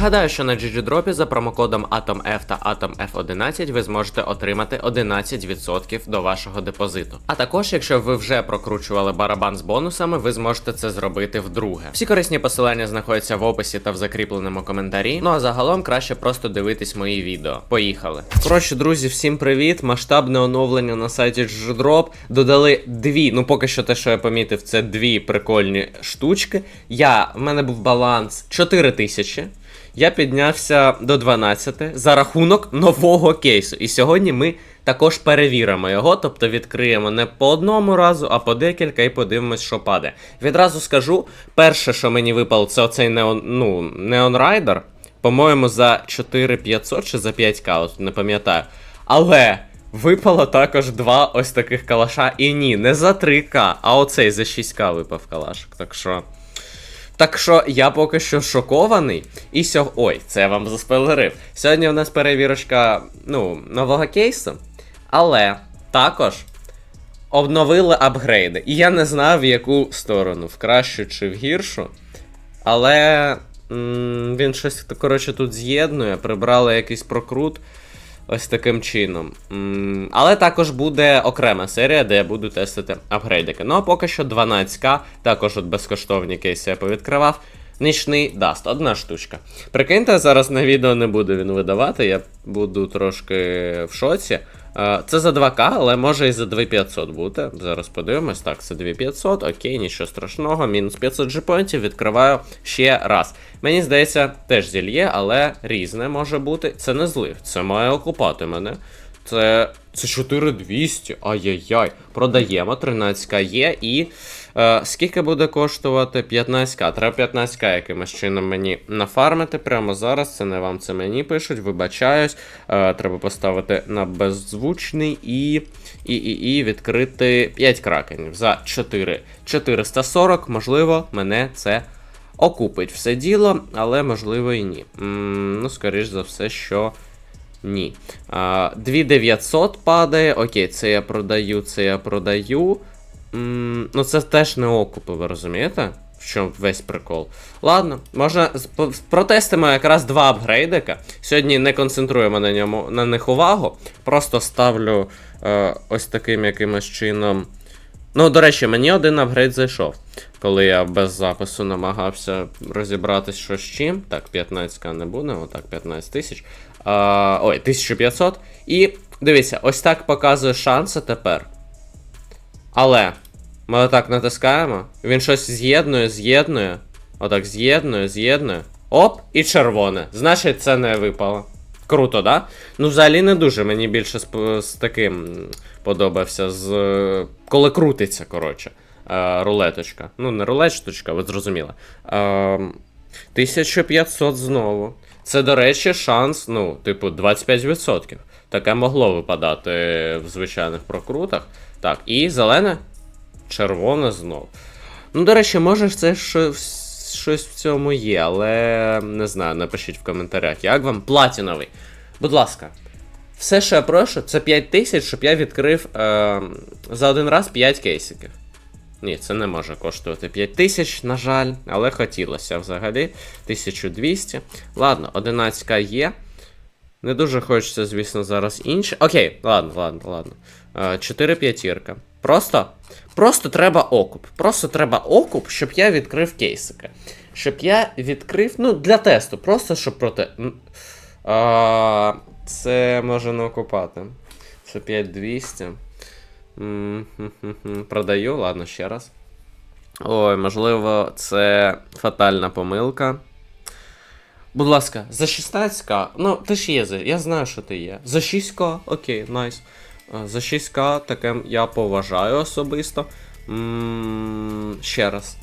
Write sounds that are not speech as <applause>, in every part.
Нагадаю, що на GGDrop за промокодом AtomF та AtomF11 ви зможете отримати 11% до вашого депозиту. А також, якщо ви вже прокручували барабан з бонусами, ви зможете це зробити вдруге. Всі корисні посилання знаходяться в описі та в закріпленому коментарі. Ну а загалом краще просто дивитись мої відео. Поїхали. Коротше, друзі, всім привіт! Масштабне оновлення на сайті GGDrop. Додали дві, ну поки що те, що я помітив, це дві прикольні штучки. Я, в мене був баланс 4 тисячі. Я піднявся до 12 за рахунок нового кейсу. І сьогодні ми також перевіримо його, тобто відкриємо не по одному разу, а по декілька і подивимось, що паде. Відразу скажу: перше, що мені випало, це оцей Neon, ну, Neon. По-моєму, за 4500 чи за 5к, от не пам'ятаю. Але випало також два ось таких калаша. І ні, не за 3к, а оцей за 6к випав калашик. Так що. Так що я поки що шокований. І сьогодні. Ой, це я вам заспойлерив. Сьогодні у нас перевірочка ну, нового кейсу. Але також обновили апгрейди. І я не знав, в яку сторону, в кращу чи в гіршу. Але м, він щось, коротше, тут з'єднує, прибрали якийсь прокрут. Ось таким чином. Але також буде окрема серія, де я буду тестити апгрейдики. Ну а поки що 12к, також от безкоштовні кейси я повідкривав. Нічний даст, одна штучка. Прикиньте, зараз на відео не буду він видавати, я буду трошки в шоці. Е, Це за 2к, але може і за 2500 бути. Зараз подивимось. Так, це 2500, окей, нічого страшного. Мінус 500 джипонтів, відкриваю ще раз. Мені здається, теж зільє, але різне може бути. Це не злив, це має окупати мене. Це. Це 4200. Ай-яй-яй. Продаємо. 13к є і. Е, скільки буде коштувати 15к? Треба 15к якимось чином мені нафармити прямо зараз. Це не вам, це мені пишуть. Вибачаюсь. Е, треба поставити на беззвучний і. І, і, і відкрити 5 кракенів за 4. 440. Можливо, мене це окупить все діло, але можливо і ні. М, ну, скоріш за все, що. Ні. А, 2900 падає. Окей, це я продаю, це я продаю. М, ну це теж не окупи, ви розумієте? В чому весь прикол. Ладно, можна протестимо якраз два апгрейдика. Сьогодні не концентруємо на ньому на них увагу. Просто ставлю е, ось таким якимось чином. Ну, до речі, мені один апгрейд зайшов, коли я без запису намагався розібратись, що з чим. Так, 15к не буде, отак, 15 тисяч. А, ой, 1500. І дивіться, ось так показує шанси тепер. Але ми отак натискаємо, він щось з'єднує, з'єднує. Отак з'єднує, з'єднує. Оп, і червоне. Значить, це не випало. Круто, да? Ну, взагалі не дуже. Мені більше з, з таким подобався. З, коли крутиться, коротше. Е, рулеточка. Ну, не рулеточка, ви зрозуміли. Е, 1500 знову. Це, до речі, шанс, ну, типу, 25%. Таке могло випадати в звичайних прокрутах. Так, і зелене, червоне знов. Ну, до речі, може це щось, щось в цьому є, але не знаю, напишіть в коментарях, як вам платіновий. Будь ласка, все, що я прошу, це 5 тисяч, щоб я відкрив е, за один раз 5 кейсиків. Ні, це не може коштувати 5 тисяч, на жаль, але хотілося взагалі. 1200. Ладно, 11к є. Не дуже хочеться, звісно, зараз інше. Окей, ладно, ладно, ладно. 4 п'ятірка. Просто. Просто треба окуп. Просто треба окуп, щоб я відкрив кейсики. Щоб я відкрив. Ну, для тесту. Просто щоб проти. А, це може не окупати. Це 5200. М. Продаю, ладно, ще раз. Ой, можливо, це фатальна помилка. Будь ласка, за 16к. Ну, ти ж є, я знаю, що ти є. За 6к, окей, найс. За 6к таке я поважаю особисто. м ще раз.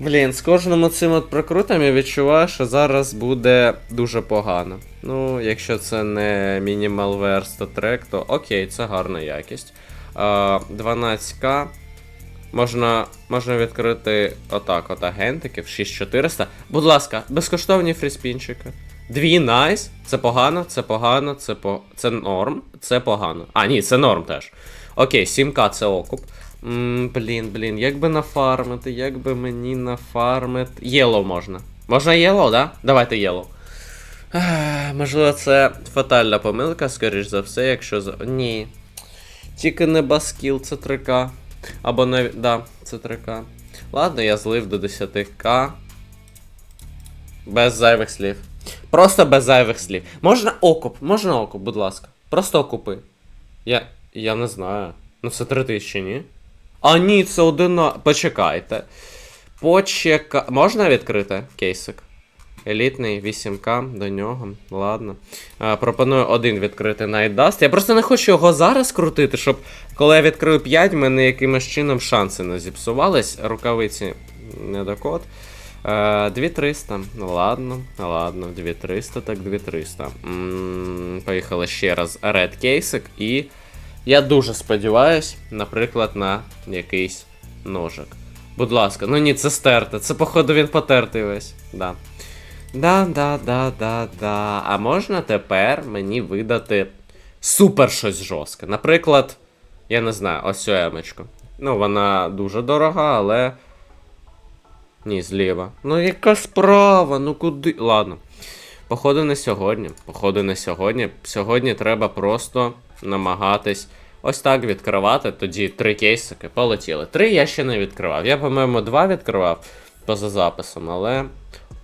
Блін, з кожним цим от прокрутом я відчуваю, що зараз буде дуже погано. Ну, якщо це не мінімалвер статрек, то окей, це гарна якість. 12к. Можна, можна відкрити отак, от агентиків 6400. Будь ласка, безкоштовні фріспінчики. Дві найс. Це погано, це погано, це по. Це норм, це погано. А, ні, це норм теж. Окей, 7к це окуп. М, блін, блін, як би нафармити, як би мені нафармити. Єлоу можна. Можна єло, да? Давайте єло. Можливо, це фатальна помилка, скоріш за все, якщо за. Ні. Тільки не баскіл, це 3К. Або навіть. Да, це 3К. Ладно, я злив до 10к. Без зайвих слів. Просто без зайвих слів. Можна окуп, можна окуп, будь ласка. Просто окупи. Я. Я не знаю. Ну це 3000, ні? А ні, це одина. Почекайте. Почека. Можна відкрити кейсик? Елітний 8К до нього. Ладно. А, пропоную один відкрити Nightdust. Я просто не хочу його зараз крутити, щоб коли я відкрию 5, мене якимось чином шанси не зіпсувались. Рукавиці не до код. Е, 2300. Ну ладно, ладно, 2300, так 2300. М, Поїхали ще раз Red кейсик і. Я дуже сподіваюсь, наприклад, на якийсь ножик. Будь ласка, ну ні, це стерте. Це, походу, він потертий весь. Да. Да, да, да, да, да. А можна тепер мені видати супер щось жорстке. Наприклад, я не знаю, ось цю емочку. Ну, вона дуже дорога, але. Ні, зліва. Ну яка справа? Ну куди. Ладно. Походу не сьогодні. Походу не сьогодні. Сьогодні треба просто намагатись ось так відкривати. Тоді три кейсики полетіли. Три я ще не відкривав. Я, по-моєму, два відкривав поза записом, але.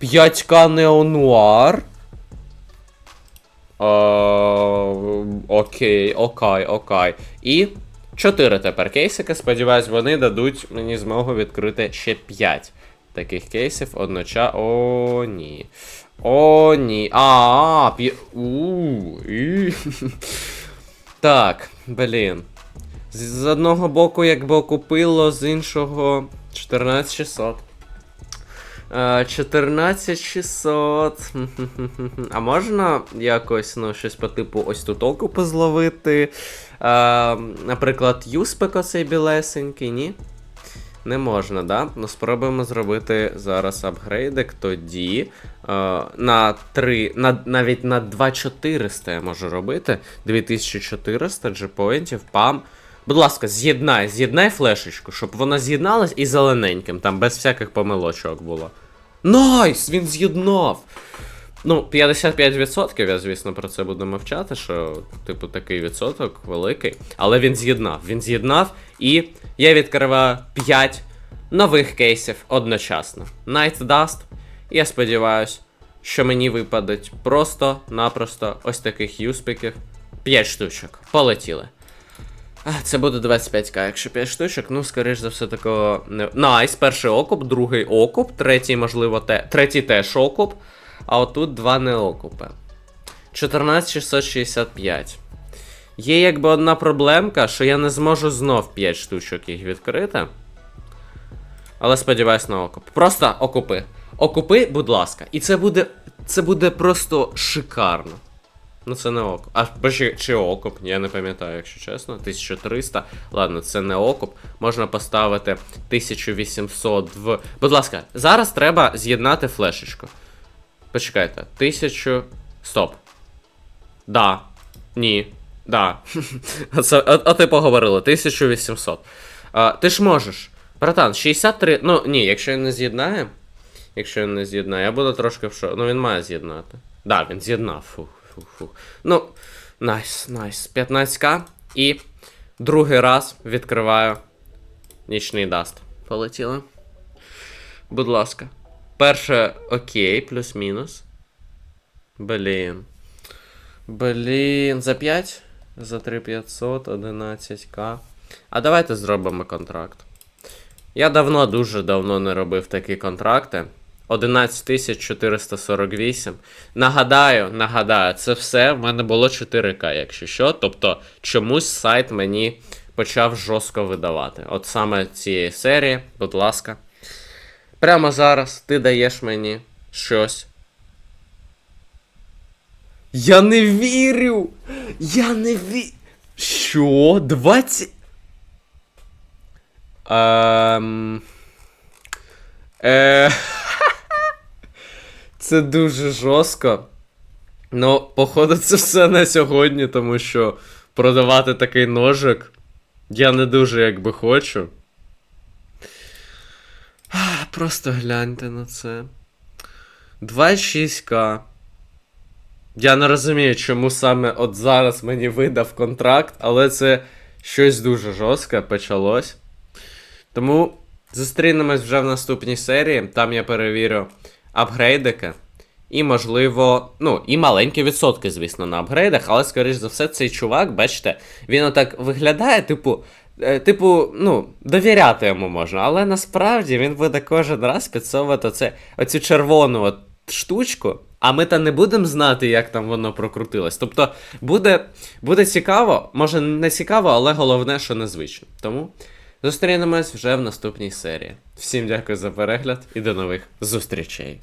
5К Неонуар. Е, Окей, окей, окей. І 4 тепер кейсики. Сподіваюсь, вони дадуть мені змогу відкрити ще 5 таких кейсів одночасно. О, ні. О, ні. А, п'є. <laughs> Так, блін. З, з одного боку, якби окупило, з іншого 14600. Е, 14600. <laughs> А можна якось, ну, щось по типу ось тут окупи зловити? Е, наприклад, юспек оцей білесенький, ні? Не можна, да? Ну спробуємо зробити зараз апгрейдик тоді. Е, на 3, на, навіть на 2400 я можу робити. 2400 джепоінтів, пам. Будь ласка, з'єднай, з'єднай флешечку, щоб вона з'єдналась і зелененьким, там без всяких помилочок було. Найс! Він з'єднав! Ну, 55% я, звісно, про це буду мовчати, що, типу, такий відсоток великий. Але він з'єднав. Він з'єднав, і я відкриваю 5 нових кейсів одночасно. Night Dust. Я сподіваюся, що мені випадуть просто-напросто ось таких юспіків. 5 штучок. Полетіли. Це буде 25к, якщо 5 штучок, ну, скоріш за все, такого не. Найс, перший окуп, другий окуп, третій, можливо, те. Третій теж окуп. А отут два не окупи. 14665. Є якби одна проблемка, що я не зможу знов 5 штучок їх відкрити. Але сподіваюсь на окуп. Просто окупи. Окупи, будь ласка. І це буде. Це буде просто шикарно. Ну це не окуп. А чи, чи окуп, я не пам'ятаю, якщо чесно. 1300. Ладно, це не окуп. Можна поставити 1800 в. Будь ласка, зараз треба з'єднати флешечку. Почекайте. 1000. Стоп. Да. Ні. Да. <laughs> Оце, от, от і поговорили. 1800. А, ти ж можеш. Братан, 63. Ну, ні, якщо він не з'єднає. Якщо він не з'єднає, я буду трошки в шо. Ну він має з'єднати. Да, він з'єднав. Фух, фух, фух. Ну, найс, найс. 15к. І другий раз відкриваю нічний даст. Полетіли. Будь ласка. Перше окей, плюс-мінус. Блін. Блін, за 5? За 3500, 11к. А давайте зробимо контракт. Я давно, дуже давно не робив такі контракти. 11448. Нагадаю, нагадаю, це все в мене було 4К, якщо що. Тобто чомусь сайт мені почав жорстко видавати. От саме цієї серії, будь ласка. Прямо зараз ти даєш мені щось. Я не вірю! Я не вірю! Що? 20. Ем... Е... <laughs> Це дуже жорстко. Ну, походу, це все на сьогодні, тому що продавати такий ножик я не дуже якби хочу. Просто гляньте на це. 26к. Я не розумію, чому саме от зараз мені видав контракт, але це щось дуже жорстке почалось. Тому зустрінемось вже в наступній серії. Там я перевірю апгрейдики. І, можливо, ну, і маленькі відсотки, звісно, на апгрейдах, але, скоріш за все, цей чувак, бачите, він отак виглядає, типу, типу, ну, довіряти йому можна, але насправді він буде кожен раз підсовувати оце, оцю червону от штучку, а ми та не будемо знати, як там воно прокрутилось. Тобто буде, буде цікаво, може не цікаво, але головне, що незвично. Тому зустрінемось вже в наступній серії. Всім дякую за перегляд і до нових зустрічей.